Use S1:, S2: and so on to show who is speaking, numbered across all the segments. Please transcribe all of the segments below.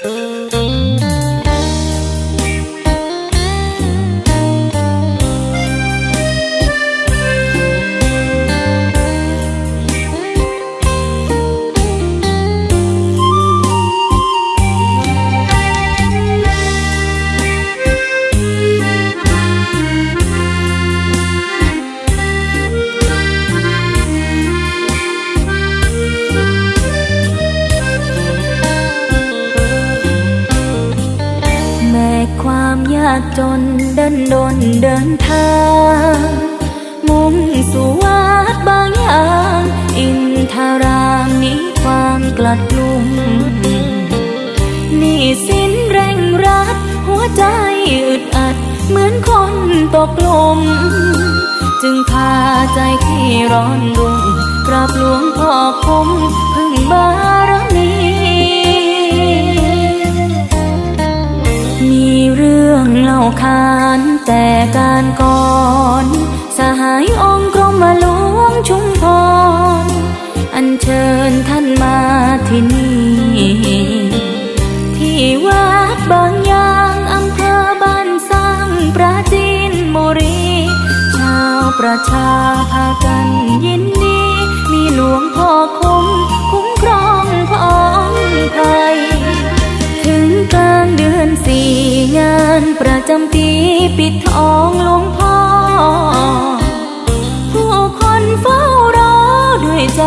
S1: แากจนเดินดนเดินทาง มุ่งสู่วัดบางอย่าง อินทารามมีความกลัดกลุ่มนี่สิ้นแรงรัด หัวใจอึดอัด เหมือนคนตกหลุมจึงพาใจที่ร้อนรุ่มกราบหลวงพ่อคงพึ่งบ้า ขานแต่การก่อน สหายองค์กรมหลวงชุมพร อัญเชิญท่านมาที่นี่ ที่วัดบางยางอำเภอบ้านสร้างปราจีนบุรี ชาวประชาพากันยินดี มีหลวงพ่อคงคุ้ม นตรีปิดทองหลวงพ่อ ผู้คนเฝ้ารอด้วยใจ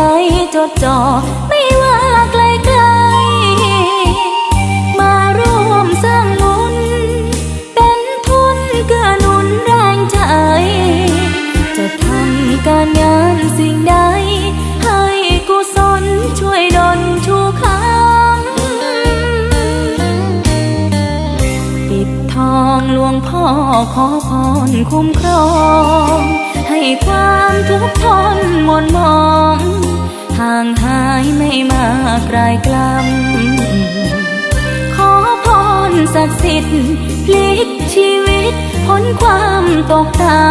S1: จดจ่อ วงพ่อขอพรคุ้มครอง ให้ความทุกข์ทนมนมอง ห่างหายไม่มากลายกลำขอพรศักดิ์สิทธิ์พลิกชีวิตพ้นความตกต่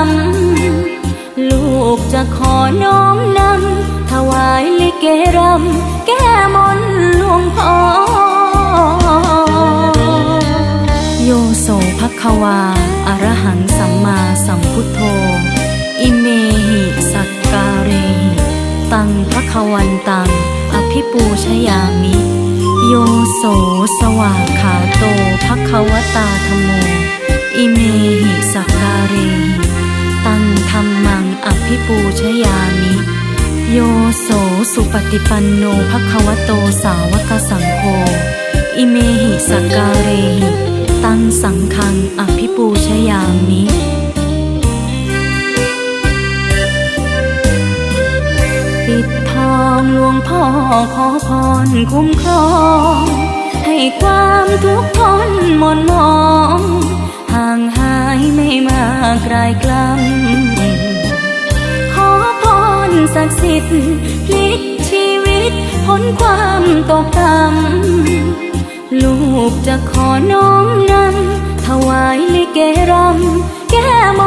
S1: ำลูกจะขอน้อมนำ ภวา อรหังสัมมาสัมพุทโธ อิเมหิสักการิตังภควันตัง อภิปูชยามิ โยโสสวากขาโตภควตาธโม อิเมหิสักการิตังธรรมังอภิปูชยามิ โยโสสุปฏิปันโนภควโตสาวกสังโฆ อิเมหิสักการิตัง พ่อขอพรคุ้มครอง ให้ความทุกข์ทนหมนมอง ห่างหายไม่มากลายกลำขอพรศักดิ์สิทธิ์พลิกชีวิตพ้นความตกต่ำลูกจะขอน้อมนำถวายลิเกรำแก้ม